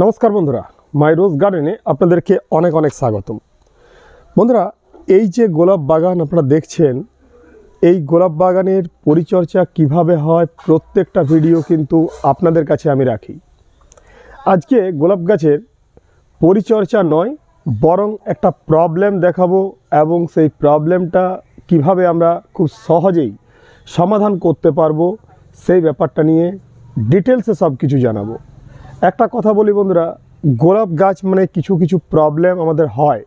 নমস্কার বন্ধুরা, মাই রোজ গার্ডেনে আপনাদেরকে অনেক অনেক স্বাগতম। বন্ধুরা, এই যে গোলাপ বাগান আপনারা দেখছেন, এই গোলাপ বাগানের পরিচর্যা কীভাবে হয় প্রত্যেকটা ভিডিও কিন্তু আপনাদের কাছে আমি রাখি। আজকে গোলাপ গাছের পরিচর্যা নয়, বরং একটা প্রবলেম দেখাবো এবং সেই প্রবলেমটা কীভাবে আমরা খুব সহজেই সমাধান করতে পারব, সেই ব্যাপারটা নিয়ে ডিটেলসে সব কিছু জানাব। একটা কথা বলি বন্ধুরা, গোলাপ গাছ মানে কিছু কিছু প্রবলেম আমাদের হয়।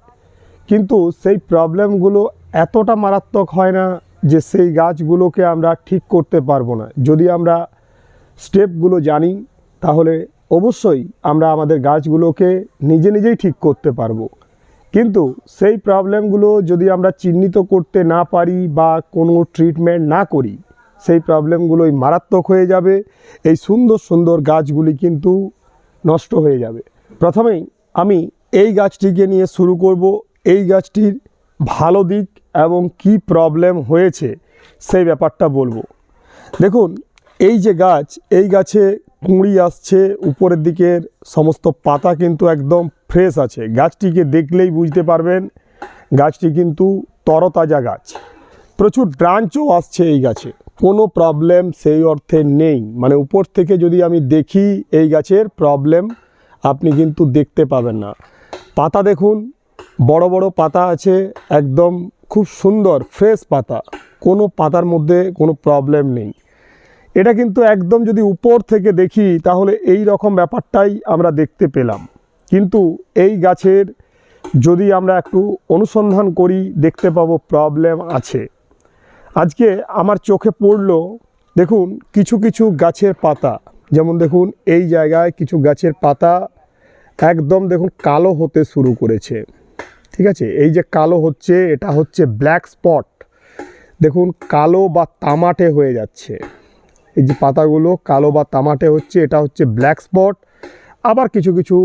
কিন্তু সেই প্রবলেমগুলো এতটা মারাত্মক হয় না যে সেই গাছগুলোকে আমরা ঠিক করতে পারব না। যদি আমরা স্টেপগুলো জানি, তাহলে অবশ্যই আমরা আমাদের গাছগুলোকে নিজে নিজেই ঠিক করতে পারব। কিন্তু সেই প্রবলেমগুলো যদি আমরা চিহ্নিত করতে না পারি বা কোনো ট্রিটমেন্ট না করি, সেই প্রবলেমগুলোই মারাত্মক হয়ে যাবে। এই সুন্দর সুন্দর গাছগুলি কিন্তু নষ্ট হয়ে যাবে। প্রথমেই আমি এই গাছটিকে নিয়ে শুরু করব। এই গাছটির ভালো দিক এবং কি প্রবলেম হয়েছে সেই ব্যাপারটা বলব। দেখুন, এই যে গাছ, এই গাছে কুঁড়ি আসছে, উপরের দিকের সমস্ত পাতা কিন্তু একদম ফ্রেশ আছে। গাছটিকে দেখলেই বুঝতে পারবেন, গাছটি কিন্তু তরতাজা গাছ। প্রচুর ব্রাঞ্চও আসছে এই গাছে। কোনো প্রবলেম সেই অর্থে নেই। মানে উপর থেকে যদি আমি দেখি এই গাছের প্রবলেম আপনি কিন্তু দেখতে পাবেন না। পাতা দেখুন, বড় বড় পাতা আছে, একদম খুব সুন্দর ফ্রেশ পাতা। কোনো পাতার মধ্যে কোনো প্রবলেম নেই। এটা কিন্তু একদম যদি উপর থেকে দেখি, তাহলে এই রকম ব্যাপারটাই আমরা দেখতে পেলাম। কিন্তু এই গাছের যদি আমরা একটু অনুসন্ধান করি, দেখতে পাবো প্রবলেম আছে। আজকে আমার চোখে পড়ল, দেখুন, কিছু কিছু গাছের পাতা। যেমন দেখুন, এই জায়গায় কিছু গাছের পাতা একদম দেখুন কালো হতে শুরু করেছে। ঠিক আছে? এই যে কালো হচ্ছে, এটা হচ্ছে ব্ল্যাক স্পট দেখুন, কালো বা তামাটে হয়ে যাচ্ছে। এই যে পাতাগুলো কালো বা তামাটে হচ্ছে, এটা হচ্ছে ব্ল্যাক স্পট আবার কিছু কিছু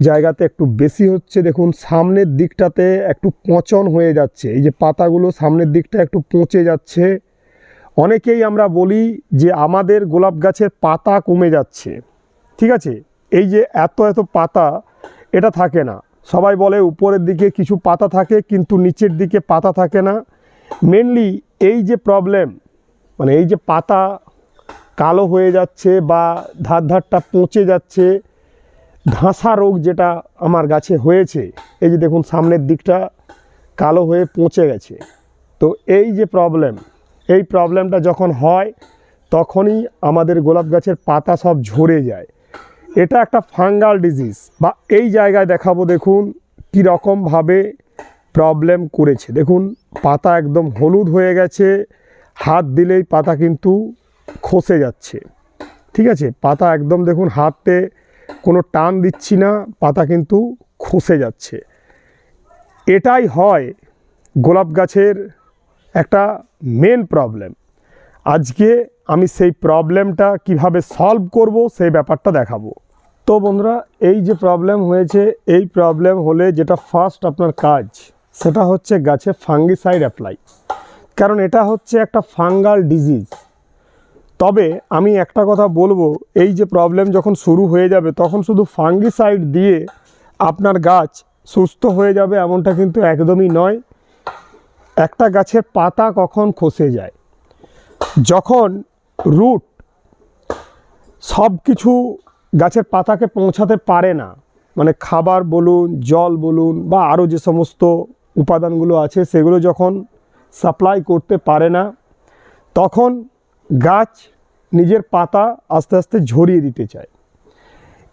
জায়গাতে একটু বেশি হচ্ছে। দেখুন, সামনের দিকটাতে একটু পচন হয়ে যাচ্ছে। এই যে পাতাগুলো সামনের দিকটা একটু পচে যাচ্ছে। অনেকেই আমরা বলি যে আমাদের গোলাপ গাছের পাতা কমে যাচ্ছে। ঠিক আছে? এই যে এত এত পাতা, এটা থাকে না। সবাই বলে উপরের দিকে কিছু পাতা থাকে, কিন্তু নিচের দিকে পাতা থাকে না। মেনলি এই যে প্রবলেম মানে এই যে পাতা কালো হয়ে যাচ্ছে বা ধার ধারটা পচে যাচ্ছে ধাসা রোগ যেটা আমার গাছে হয়েছে, এই যে দেখুন সামনের দিকটা কালো হয়ে পচে গেছে। তো এই যে প্রবলেম এই প্রবলেমটা যখন হয়, তখনই আমাদের গোলাপ গাছের পাতা সব ঝরে যায়। এটা একটা ফাঙ্গাল ডিজিজ বা এই জায়গায় দেখাবো দেখুন কী রকমভাবে প্রবলেম করেছে। দেখুন, পাতা একদম হলুদ হয়ে গেছে, হাত দিলেই পাতা কিন্তু খসে যাচ্ছে। ঠিক আছে? পাতা একদম দেখুন হাতে কোনো টান দিচ্ছি না, পাতা কিন্তু খসে যাচ্ছে। এটাই হয় গোলাপ গাছের একটা মেন প্রবলেম আজকে আমি সেই প্রবলেমটা কীভাবে সলভ করব সেই ব্যাপারটা দেখাবো। তো বন্ধুরা, এই যে প্রবলেম হয়েছে, এই প্রবলেম হলে যেটা ফার্স্ট আপনার কাজ, সেটা হচ্ছে গাছে ফাঙ্গিসাইড অ্যাপ্লাই কারণ এটা হচ্ছে একটা ফাঙ্গাল ডিজিজ তবে আমি একটা কথা বলব, এই যে প্রবলেম যখন শুরু হয়ে যাবে, তখন শুধু ফাঙ্গিসাইড দিয়ে আপনার গাছ সুস্থ হয়ে যাবে এমনটা কিন্তু একদমই নয়। একটা গাছের পাতা কখন খসে যায়, যখন রুট সব কিছু গাছের পাতাকে পৌঁছাতে পারে না মানে খাবার বলুন, জল বলুন বা আরও যে সমস্ত উপাদানগুলো আছে, সেগুলো যখন সাপ্লাই করতে পারে না, তখন গাছ নিজের পাতা আস্তে আস্তে ঝরিয়ে দিতে চায়।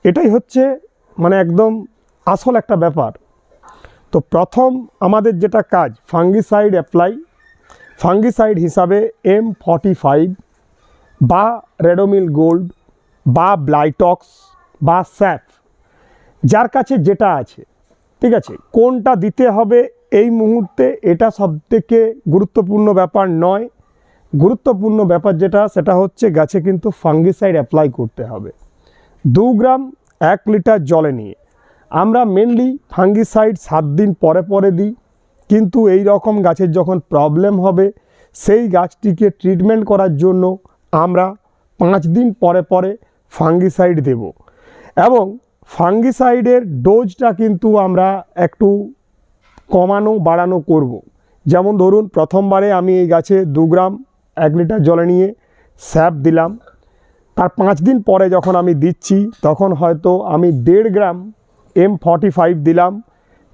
এটাই হচ্ছে মানে একদম আসল একটা ব্যাপার। তো প্রথম আমাদের যেটা কাজ ফাঙ্গিসাইড অ্যাপ্লাই ফাঙ্গিসাইড হিসাবে এম ফর্টি ফাইভ বা রেডোমিল গোল্ড বা ব্লাইটক্স বা স্যাফ, যার কাছে যেটা আছে, ঠিক আছে? কোনটা দিতে হবে এই মুহূর্তে এটা সবথেকে গুরুত্বপূর্ণ ব্যাপার নয়। গুরুত্বপূর্ণ ব্যাপার যেটা, সেটা হচ্ছে গাছে কিন্তু ফাঙ্গিসাইড অ্যাপ্লাই করতে হবে। দু গ্রাম, এক লিটার জলে নিয়ে। আমরা মেনলি ফাঙ্গিসাইড সাত দিন পরে পরে দিই, কিন্তু এই রকম গাছের যখন প্রবলেম হবে, সেই গাছটিকে ট্রিটমেন্ট করার জন্য আমরা পাঁচ দিন পরে পরে ফাঙ্গিসাইড দেব। এবং ফাঙ্গিসাইডের ডোজটা কিন্তু আমরা একটু কমানো, বাড়ানো করব। যেমন ধরুন, প্রথমবারে আমি এই গাছে দু গ্রাম এক লিটার জলে নিয়ে স্যাপ দিলাম। তার পাঁচ দিন পরে যখন আমি দিচ্ছি, তখন হয়তো আমি দেড় গ্রাম এম ফর্টি ফাইভ দিলাম।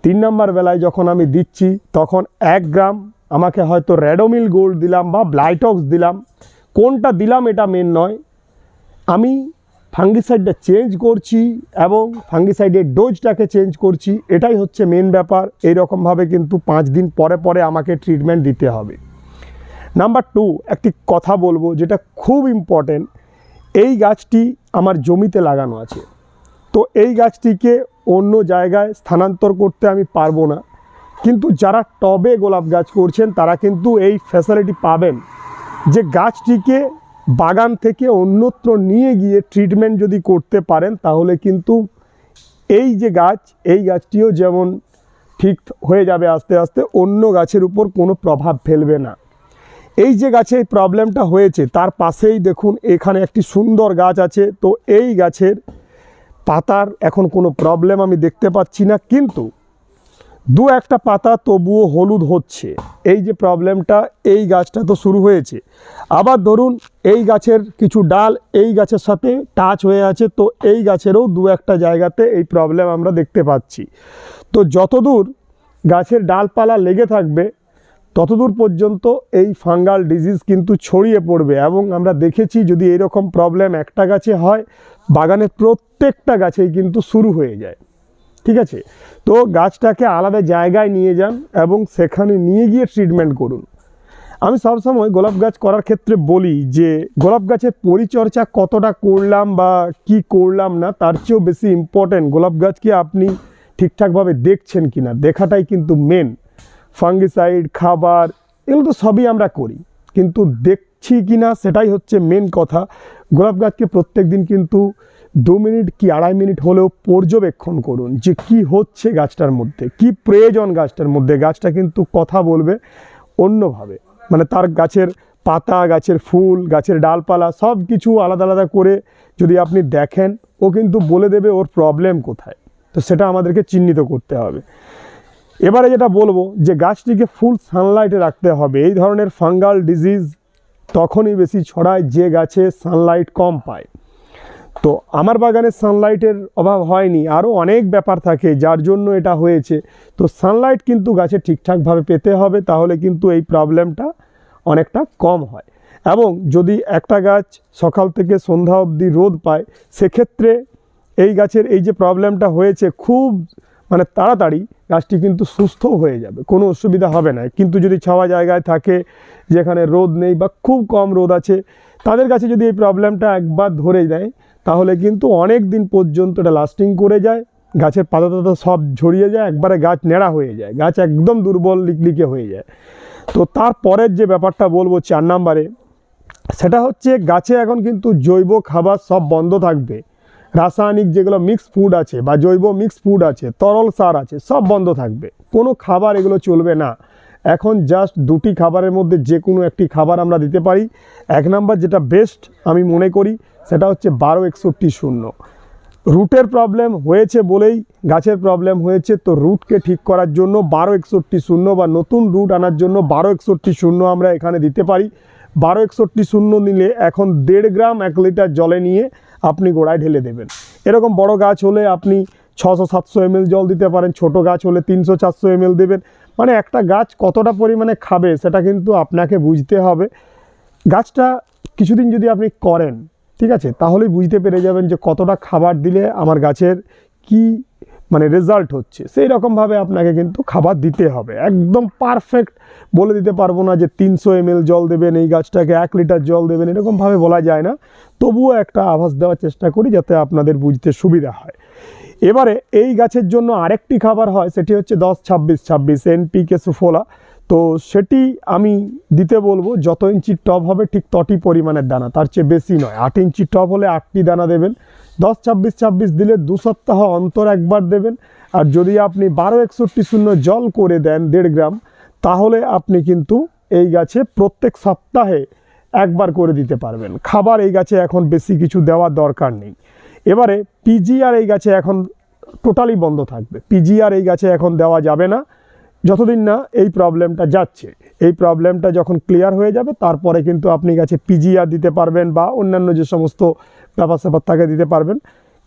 তিন নম্বর বেলায় যখন আমি দিচ্ছি, তখন এক গ্রাম আমাকে হয়তো র্যাডোমিল গোল্ড দিলাম বা ব্লাইটক্স দিলাম। কোনটা দিলাম এটা মেন নয়। আমি ফাঙ্গিসাইডটা চেঞ্জ করছি এবং ফাঙ্গিসাইডের ডোজটাকে চেঞ্জ করছি। এটাই হচ্ছে মেন ব্যাপার। এই রকমভাবে কিন্তু পাঁচ দিন পরে পরে আমাকে ট্রিটমেন্ট দিতে হবে। নাম্বার টু একটি কথা বলব যেটা খুব ইম্পর্টেন্ট এই গাছটি আমার জমিতে লাগানো আছে। তো এই গাছটিকে অন্য জায়গায় স্থানান্তর করতে আমি পারব না। কিন্তু যারা টবে গোলাপ গাছ করছেন, তারা কিন্তু এই ফ্যাসিলিটি পাবেন। যে গাছটিকে বাগান থেকে অন্যত্র নিয়ে গিয়ে ট্রিটমেন্ট যদি করতে পারেন, তাহলে কিন্তু এই যে গাছ, এই গাছটিও যেমন ঠিক হয়ে যাবে আস্তে আস্তে, অন্য গাছের উপর কোনো প্রভাব ফেলবে না। এই যে গাছে এই প্রবলেমটা হয়েছে, তার পাশেই দেখুন এখানে একটি সুন্দর গাছ আছে, তো এই গাছের পাতার এখন কোনো প্রবলেম আমি দেখতে পাচ্ছি না, কিন্তু দু একটা পাতা তবুও হলুদ হচ্ছে। এই যে প্রবলেমটা এই গাছটা তো শুরু হয়েছে। আবার ধরুন এই গাছের কিছু ডাল এই গাছের সাথে টাচ হয়ে আছে, তো এই গাছেরও দু একটা জায়গাতে এই প্রবলেম আমরা দেখতে পাচ্ছি। তো যতদূর গাছের ডালপালা লেগে থাকবে ততদূর পর্যন্ত এই ফাঙ্গাল ডিজিজ কিন্তু ছড়িয়ে পড়বে এবং আমরা দেখেছি যদি এরকম প্রবলেম একটা গাছে হয়, বাগানের প্রত্যেকটা গাছেই কিন্তু শুরু হয়ে যায়। ঠিক আছে? তো গাছটাকে আলাদা জায়গায় নিয়ে যান এবং সেখানে নিয়ে গিয়ে ট্রিটমেন্ট করুন। আমি সবসময় গোলাপ গাছ করার ক্ষেত্রে বলি যে, গোলাপ গাছের পরিচর্যা কতটা করলাম বা কি করলাম না, তার চেয়েও বেশি ইম্পর্ট্যান্ট গোলাপ গাছকে আপনি ঠিকঠাকভাবে দেখছেন কি না দেখাটাই কিন্তু মেন ফাঙ্গিসাইড, খাবার, এগুলো তো সবই আমরা করি। কিন্তু দেখছি কি না, সেটাই হচ্ছে মেন কথা। গোলাপ গাছকে প্রত্যেক দিন কিন্তু দু মিনিট কি আড়াই মিনিট হলেও পর্যবেক্ষণ করুন যে কি হচ্ছে গাছটার মধ্যে, কি প্রয়োজন গাছটার মধ্যে। গাছটা কিন্তু কথা বলবে অন্যভাবে। মানে তার গাছের পাতা, গাছের ফুল, গাছের ডালপালা সব কিছু আলাদা আলাদা করে যদি আপনি দেখেন, ও কিন্তু বলে দেবে ওর প্রবলেম কোথায়। তো সেটা আমাদেরকে চিহ্নিত করতে হবে। এবারে যেটা বলব যে গাছটিকে ফুল সানলাইটে রাখতে হবে। এই ধরনের ফাঙ্গাল ডিজিজ তখনই বেশি ছড়ায় যে গাছে সানলাইট কম পায়। তো আমার বাগানে সানলাইটের অভাব হয়নি আরও অনেক ব্যাপার থাকে, যার জন্য এটা হয়েছে। তো সানলাইট কিন্তু গাছে ঠিকঠাকভাবে পেতে হবে, তাহলে কিন্তু এই প্রবলেমটা অনেকটা কম হয়। এবং যদি একটা গাছ সকাল থেকে সন্ধ্যা অবধি রোদ পায়, সেক্ষেত্রে এই গাছের এই যে প্রবলেমটা হয়েছে, খুব মানে তাড়াতাড়ি গাছটি কিন্তু সুস্থ হয়ে যাবে, কোনো অসুবিধা হবে না। কিন্তু যদি ছাওয়া জায়গায় থাকে, যেখানে রোদ নেই বা খুব কম রোদ আছে, তাদের কাছে যদি এই প্রবলেমটা একবার ধরে দেয় তাহলে কিন্তু অনেক দিন পর্যন্ত এটা লাস্টিং করে যায়, গাছের পাতা টাতা সব ঝরিয়ে যায়, একবারে গাছ নেড়া হয়ে যায়, গাছ একদম দুর্বল লিকলিকে হয়ে যায়। তো তারপরের যে ব্যাপারটা বলব চার নাম্বারে, সেটা হচ্ছে গাছে এখন কিন্তু জৈব খাবার সব বন্ধ থাকবে। রাসায়নিক যেগুলো মিক্স ফুড আছে বা জৈব মিক্স ফুড আছে, তরল সার আছে, সব বন্ধ থাকবে। কোনো খাবার এগুলো চলবে না। এখন জাস্ট দুটি খাবারের মধ্যে যে কোনো একটি খাবার আমরা দিতে পারি। এক নাম্বার যেটা বেস্ট আমি মনে করি, সেটা হচ্ছে বারো একষট্টি শূন্য। রুটের প্রবলেম হয়েছে বলেই গাছের প্রবলেম হয়েছে, তো রুটকে ঠিক করার জন্য বারো একষট্টি শূন্য বা নতুন রুট আনার জন্য বারো একষট্টি শূন্য আমরা এখানে দিতে পারি। বারো একষট্টি শূন্য নিলে এখন দেড় গ্রাম এক লিটার জলে নিয়ে আপনি গোড়ায় ঢেলে দেবেন। এরকম বড় গাছ হলে আপনি ছশো, সাতশো এমএল জল দিতে পারেন, ছোট গাছ হলে তিনশো, চারশো এমএল দেবেন। মানে একটা গাছ কতটা পরিমাণে খাবে সেটা কিন্তু আপনাকে বুঝতে হবে। গাছটা কিছুদিন যদি আপনি করেন, ঠিক আছে, তাহলেই বুঝতে পেরে যাবেন যে কতটা খাবার দিলে আমার গাছের কি মানে রেজাল্ট হচ্ছে। সেই রকমভাবে আপনাকে কিন্তু খাবার দিতে হবে। একদম পারফেক্ট বলে দিতে পারব না যে তিনশো এমএল জল দেবেন, এই গাছটাকে এক লিটার জল দেবেন, এরকমভাবে বলা যায় না। তবুও একটা আভাস দেওয়ার চেষ্টা করি যাতে আপনাদের বুঝতে সুবিধা হয়। এবারে এই গাছের জন্য আরেকটি খাবার হয়, সেটি হচ্ছে দশ ছাব্বিশ ছাব্বিশ এনপিকে সুফোলা। তো সেটি আমি দিতে বলব, যত ইঞ্চি টব হবে ঠিক তটি পরিমাণের দানা, তার চেয়ে বেশি নয়। আট ইঞ্চি টব হলে আটটি দানা দেবেন। দশ, ছাব্বিশ ছাব্বিশ দিলে দু সপ্তাহ অন্তর একবার দেবেন। আর যদি আপনি বারো একষট্টি শূন্য জল করে দেন দেড় গ্রাম, তাহলে আপনি কিন্তু এই গাছে প্রত্যেক সপ্তাহে একবার করে দিতে পারবেন। খাবার এই গাছে এখন বেশি কিছু দেওয়ার দরকার নেই। এবারে পিজিআর এই গাছে এখন টোটালি বন্ধ থাকবে। পিজিআর এই গাছে এখন দেওয়া যাবে না। যতদিন না এই প্রবলেমটা যাচ্ছে। এই প্রবলেমটা যখন ক্লিয়ার হয়ে যাবে, তারপরে কিন্তু আপনি গাছে পিজিআর দিতে পারবেন বা অন্যান্য যে সমস্ত ব্যাপার স্যাপার তাকে দিতে পারবেন।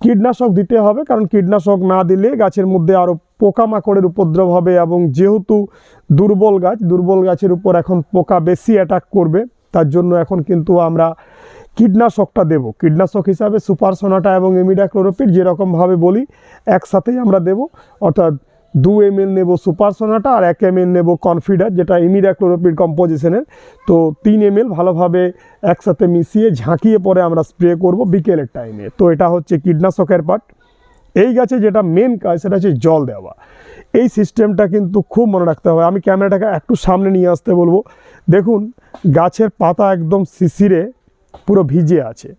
কীটনাশক দিতে হবে, কারণ কীটনাশক না দিলে গাছের মধ্যে আরও পোকামাকড়ের উপদ্রব হবে এবং যেহেতু দুর্বল গাছ, দুর্বল গাছের উপর এখন পোকা বেশি অ্যাটাক করবে, তার জন্য এখন কিন্তু আমরা কীটনাশকটা দেব। কীটনাশক হিসাবে সুপার সোনাটা এবং এমিডাক্লোরোপিড যেরকমভাবে বলি, একসাথেই আমরা দেব। অর্থাৎ দু এম এল নেব সুপারসোনাটা আর এক এম এল নেব কনফিডার, যেটা ইমিডাক্লোরোপিড কম্পোজিশনের। তো তিন এম এল ভালোভাবে একসাথে মিশিয়ে ঝাঁকিয়ে পরে আমরা স্প্রে করব বিকেলের টাইমে তো এটা হচ্ছে কীটনাশকের পার্ট এই গাছে যেটা মেন কাজ, সেটা হচ্ছে জল দেওয়া। এই সিস্টেমটা কিন্তু খুব মনে রাখতে হবে। আমি ক্যামেরাটাকে একটু সামনে নিয়ে আসতে বলব। দেখুন, গাছের পাতা একদম শিশিরে পুরো ভিজে আছে।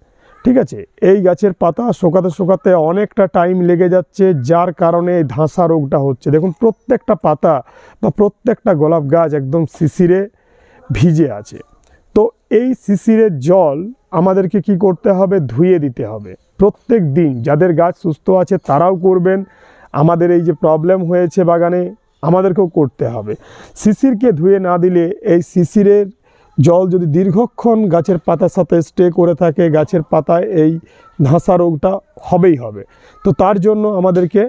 ঠিক আছে, এই গাছের পাতা শোকাতে শোকাতে অনেকটা টাইম লেগে যাচ্ছে, যার কারণে এই ধাসা রোগটা হচ্ছে। দেখুন, প্রত্যেকটা পাতা বা প্রত্যেকটা গোলাপ গাছ একদম শিশিরে ভিজে আছে। তো এই শিশিরের জল আমাদেরকে কি করতে হবে? ধুয়ে দিতে হবে। প্রত্যেক দিন যাদের গাছ সুস্থ আছে তারাও করবেন। আমাদের এই যে প্রবলেম হয়েছে বাগানে, আমাদেরকেও করতে হবে। শিশিরকে ধুয়ে না দিলে এই শিশিরের জল যদি দীর্ঘক্ষণ গাছের পাতার সাথে স্টে করে থাকে, গাছের পাতায় এই ধাঁসা রোগটা হবেই হবে। তো তার জন্য আমাদেরকে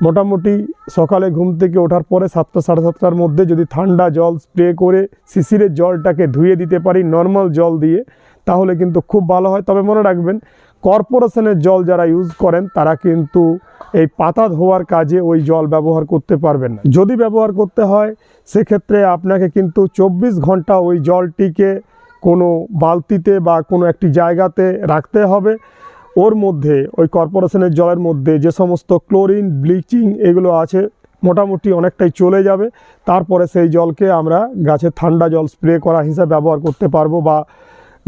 মোটামুটি সকালে ঘুম থেকে ওঠার পরে সাতটা, সাড়ে সাতটার মধ্যে যদি ঠান্ডা জল স্প্রে করে শিশিরের জলটাকে ধুয়ে দিতে পারি নর্মাল জল দিয়ে, তাহলে কিন্তু খুব ভালো হয়। তবে মনে রাখবেন কর্পোরেশনের জল যারা ইউজ করেন, তারা কিন্তু এই পাতা ধোয়ার কাজে ওই জল ব্যবহার করতে পারবেন না। যদি ব্যবহার করতে হয়, সেক্ষেত্রে আপনাকে কিন্তু চব্বিশ ঘণ্টা ওই জলটিকে কোনো বালতিতে বা কোনো একটি জায়গাতে রাখতে হবে। ওর মধ্যে, ওই কর্পোরেশনের জলের মধ্যে যে সমস্ত ক্লোরিন, ব্লিচিং এগুলো আছে, মোটামুটি অনেকটাই চলে যাবে। তারপরে সেই জলকে আমরা গাছে ঠান্ডা জল স্প্রে করা হিসাবে ব্যবহার করতে পারব বা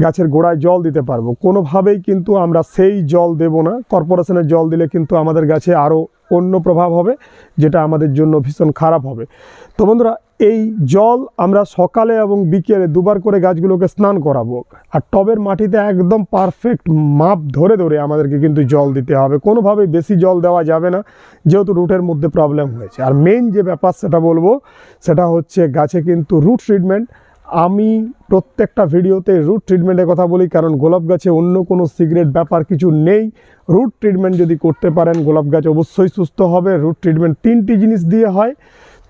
গাছের গোড়ায় জল দিতে পারব। কোনোভাবেই কিন্তু আমরা সেই জল দেব না। কর্পোরেশনের জল দিলে কিন্তু আমাদের গাছে আরও অন্য প্রভাব হবে, যেটা আমাদের জন্য ভীষণ খারাপ হবে। তো বন্ধুরা, এই জল আমরা সকালে এবং বিকেলে দুবার করে গাছগুলোকে স্নান করাবো। আর টবের মাটিতে একদম পারফেক্ট মাপ ধরে ধরে আমাদেরকে কিন্তু জল দিতে হবে। কোনোভাবেই বেশি জল দেওয়া যাবে না, যেহেতু রুটের মধ্যে প্রবলেম হয়েছে। আর মেইন যে ব্যাপার সেটা বলব, সেটা হচ্ছে গাছে কিন্তু রুট ট্রিটমেন্ট আমি প্রত্যেকটা ভিডিওতে রুট ট্রিটমেন্টের কথা বলি, কারণ গোলাপ গাছে অন্য কোনো সিগারেট ব্যাপার কিছু নেই। রুট ট্রিটমেন্ট যদি করতে পারেন, গোলাপ গাছ অবশ্যই সুস্থ হবে। রুট ট্রিটমেন্ট তিনটি জিনিস দিয়ে হয়।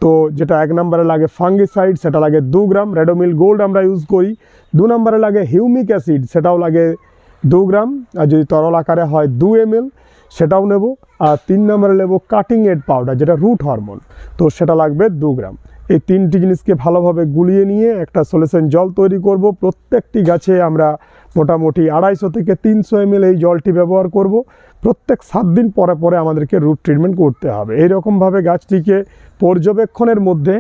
তো যেটা এক নম্বরে লাগে ফাঙ্গিসাইড সেটা লাগে দু গ্রাম। রেডোমিল গোল্ড আমরা ইউজ করি। দু নম্বরে লাগে হিউমিক অ্যাসিড সেটাও লাগে দু গ্রাম। আর যদি তরল আকারে হয় দু এম সেটাও নেব। আর তিন নম্বরে নেব কাটিং এড পাউডার যেটা রুট হরমোন তো সেটা লাগবে দু গ্রাম। এই তিনটি জিনিসকে ভালোভাবে গুলিয়ে নিয়ে একটা সলিউশন জল তৈরি করব। প্রত্যেকটি গাছে আমরা মোটামুটি আড়াইশো থেকে তিনশো এমএল এই জলটি ব্যবহার করব। প্রত্যেক সাত দিন পরে পরে আমাদেরকে রুট ট্রিটমেন্ট করতে হবে। এইরকমভাবে গাছটিকে পর্যবেক্ষণের মধ্যে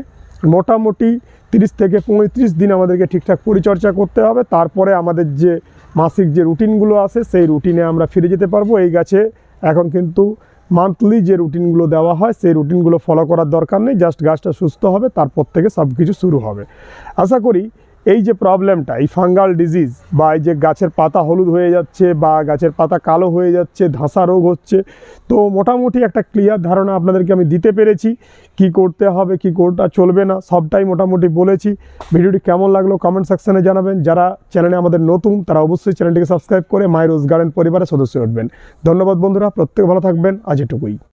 মোটামুটি তিরিশ থেকে পঁয়ত্রিশ দিন আমাদেরকে ঠিকঠাক পরিচর্যা করতে হবে। তারপরে আমাদের যে মাসিক যে রুটিনগুলো আছে, সেই রুটিনে আমরা ফিরে যেতে পারব। এই গাছে এখন কিন্তু মান্থলি যে রুটিনগুলো দেওয়া হয়, সেই রুটিনগুলো ফলো করার দরকার নেই। জাস্ট গাছটা সুস্থ হবে, তারপর থেকে সব কিছু শুরু হবে। আশা করি এই যে প্রবলেমটা, এই ফাঙ্গাল ডিজিজ বা এই যে গাছের পাতা হলুদ হয়ে যাচ্ছে বা গাছের পাতা কালো হয়ে যাচ্ছে, ধাসা রোগ হচ্ছে, তো মোটামুটি একটা ক্লিয়ার ধারণা আপনাদেরকে আমি দিতে পেরেছি। কি করতে হবে, কি কোনটা চলবে না, সবটাই মোটামুটি বলেছি। ভিডিওটি কেমন লাগল কমেন্ট সেকশানে জানাবেন। যারা চ্যানেলে আমাদের নতুন, তারা অবশ্যই চ্যানেলটিকে সাবস্ক্রাইব করে মাই রোজ গার্ডেন পরিবারের সদস্য উঠবেন। ধন্যবাদ বন্ধুরা, প্রত্যেকে ভালো থাকবেন। আজ এটুকুই।